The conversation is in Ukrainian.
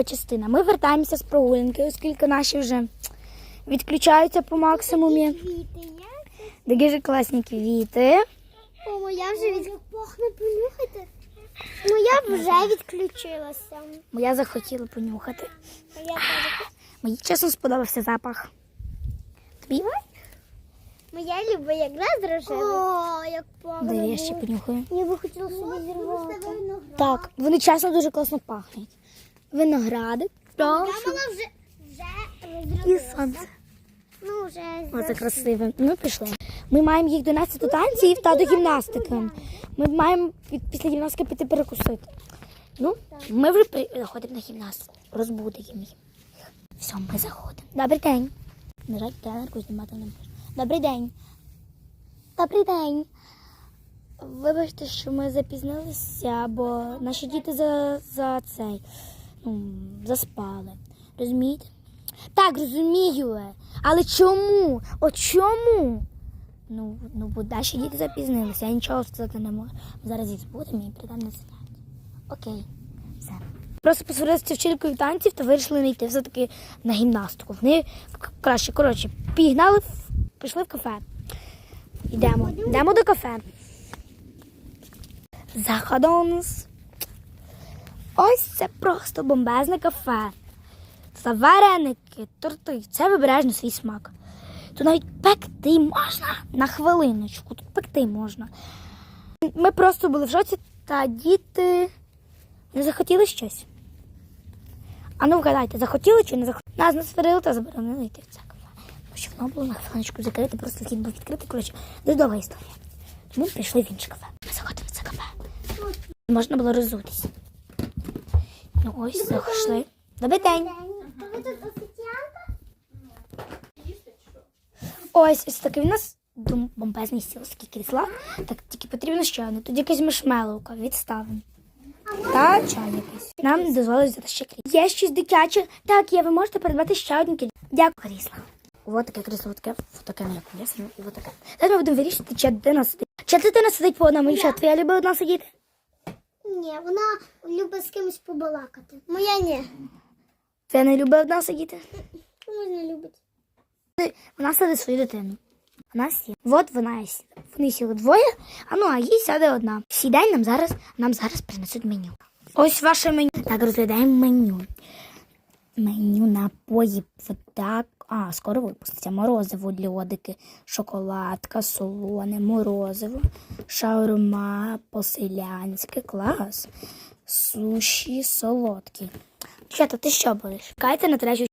Частина. Ми вертаємося з прогулянки, оскільки наші вже відключаються по максимумі. Є? Дуже класні квіти. О, моя вже від... пахне понюхати. Моя вже відключилася. Моя захотіла понюхати. Мені чесно сподобався запах. Тобі? Моя любить якраз рожевий. О, як Де я ще понюхаю. Я би хотіла собі зірвати. Так, вони чесно дуже класно пахнуть. Виноградик, прошу. вже, вже І сонце. Ну, вже Оце красиве. Ми пішли. Ми маємо їх донести до танців та до гімнастики. Ми маємо пі- після гімнастики піти перекусити. Ну, ми вже при- заходимо на гімнастику. Розбудемо їх. Все, ми заходимо. Добрий день. На жаль, тренерку знімати не можна. Добрий день. Добрий день. Вибачте, що ми запізнилися, бо наші діти за, за цей ну, заспали. Розумієте? Так, розумію. Але чому? От чому? Ну, ну бо наші діти запізнилися, я нічого сказати не можу. Зараз їх збудемо і прийдемо на заняття. Окей, все. Просто посварилися вчителькою танців та вирішили не йти все-таки на гімнастику. Вони краще, коротше, пігнали, пішли в кафе. Йдемо. Йдемо до кафе. Заходонс. Ось це просто бомбезне кафе. Це вареники, торти. Це вибираєш на свій смак. Тут навіть пекти можна на хвилиночку. Тут пекти можна. Ми просто були в шоці, та діти не захотіли щось. А ну вгадайте, захотіли чи не захотіли? Нас насварили та заборонили йти в це кафе. Тому що воно було на хвилиночку закрите, просто вхід був відкритий. Коротше, дуже довга історія. Тому ми пішли в інше кафе. Ми заходили в це кафе. Можна було розутись. Ну ось, зайшли. Добрий день. Ось ось такий у нас дум- бомбезний стіл, такі крісла. Так тільки потрібно ще одне. Тут якась мишмеловка відставимо. Та чай якийсь. Нам не дозволить взяти ще крісло. Є щось дитяче. Так, є, ви можете придбати ще одне крісло. Дякую, крісло. Ось таке крісло, таке, таке не як і ось таке. Зараз ми будемо вирішити, чи дитина сидить. Чи дитина сидить по одному, і що твоя любить одна сидіти? Ні, вона любить з кимось побалакати. Моя ні. Твоя не любить одна сидіти? Комусь не любить. Вона садить свою дитину. Вона сіла. От вона і сіла. Вони сіли двоє, а ну а їй сяде одна. Сідай нам зараз, нам зараз принесуть меню. Ось ваше меню. Так, розглядаємо меню. Меню напої, вода. А, скоро випуститься. Морозиво, льодики, шоколадка, солоне, морозиво, шаурма, по-селянськи, клас, суші, солодкі. Чата, ти що будеш? Кайте на третю